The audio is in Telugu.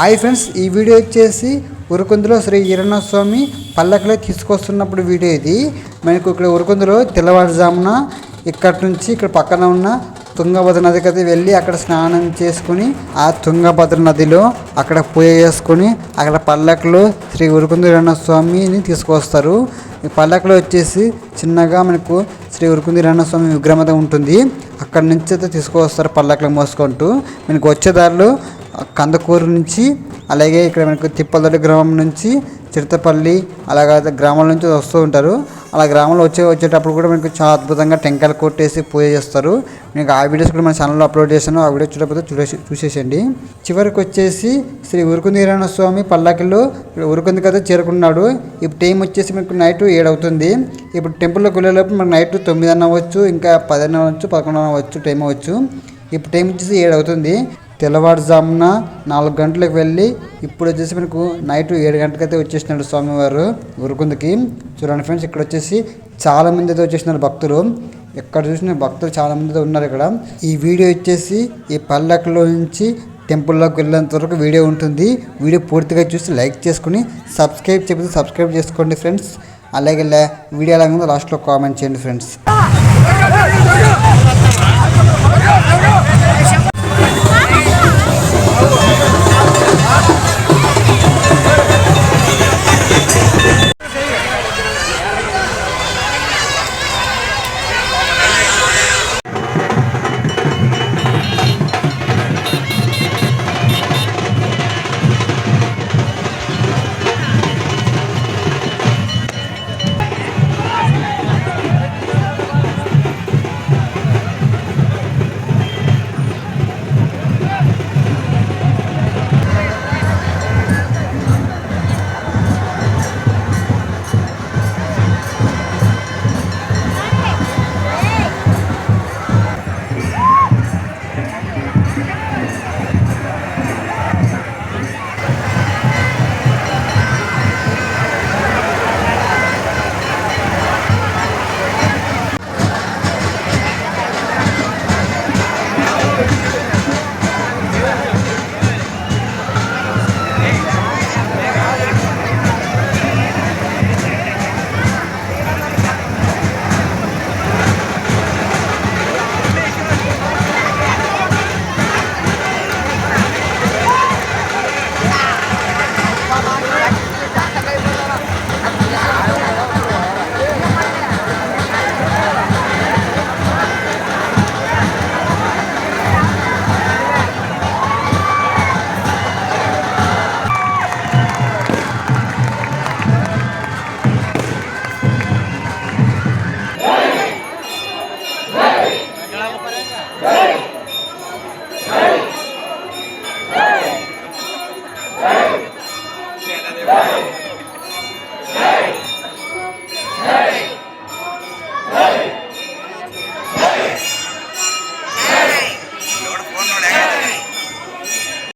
హాయ్ ఫ్రెండ్స్ ఈ వీడియో వచ్చేసి ఉరుకుందులో శ్రీ ఈరణస్వామి స్వామి పల్లకిలో తీసుకొస్తున్నప్పుడు వీడియో ఇది. మనకు ఇక్కడ ఉరుకుందులో తెల్లవారుజామున ఇక్కడ నుంచి ఇక్కడ పక్కన ఉన్న తుంగభద్ర నదికి వెళ్ళి అక్కడ స్నానం చేసుకుని ఆ తుంగభద్ర నదిలో అక్కడ పూజ చేసుకుని అక్కడ పల్లకిలో శ్రీ ఉరుకుందిరన్న స్వామిని తీసుకొస్తారు. ఈ పల్లకిలో వచ్చేసి చిన్నగా మనకు శ్రీ ఉరుకుందిరన్న స్వామి విగ్రహం ఉంటుంది. అక్కడ నుంచి అయితే తీసుకొస్తారు పల్లకిలో మోసుకుంటూ. మనకు వచ్చే దారిలో కందకూరు నుంచి అలాగే ఇక్కడ మనకు తిప్పలదొడ్డి గ్రామం నుంచి చిరుతపల్లి అలాగే గ్రామాల నుంచి వస్తూ ఉంటారు. అలా గ్రామంలో వచ్చే వచ్చేటప్పుడు కూడా మనకు చాలా అద్భుతంగా టెంకాయలు కొట్టేసి పూజ చేస్తారు. మీకు ఆ వీడియోస్ కూడా మన ఛానల్లో అప్లోడ్ చేశాను. ఆ వీడియో చూడకపోతే చూసేసి చూసేసేయండి. చివరికి వచ్చేసి శ్రీ ఉరుకుందీరాయణ స్వామి పల్లకిలో ఉరుకుంది కదా చేరుకున్నాడు. ఇప్పుడు టైం వచ్చేసి మనకు నైట్ ఏడు అవుతుంది ఇప్పుడు టెంపుల్లోకి వెళ్ళేలోపు మనకు నైట్ తొమ్మిది అన్న అవ్వచ్చు ఇంకా పది అవ్వచ్చు పదకొండు అన్న అవ్వచ్చు టైం అవ్వచ్చు. ఇప్పుడు టైం వచ్చేసి ఏడు అవుతుంది తెల్లవారుజామున నాలుగు గంటలకు వెళ్ళి ఇప్పుడు వచ్చేసి మనకు నైట్ ఏడు గంటలకైతే వచ్చేసినాడు స్వామివారు గురుకుందకి. చూడండి ఫ్రెండ్స్ ఇక్కడ వచ్చేసి చాలామంది అయితే వచ్చేసినారు భక్తులు. ఎక్కడ చూసిన భక్తులు చాలామంది ఉన్నారు ఇక్కడ. ఈ వీడియో వచ్చేసి ఈ పల్లకిలో నుంచి టెంపుల్లోకి వెళ్ళేంత వరకు వీడియో ఉంటుంది. వీడియో పూర్తిగా చూసి లైక్ చేసుకుని సబ్స్క్రైబ్ చెప్తే సబ్స్క్రైబ్ చేసుకోండి ఫ్రెండ్స్. అలాగే లే- వీడియో ఎలా ఉందో లాస్ట్లో కామెంట్ చేయండి ఫ్రెండ్స్. జై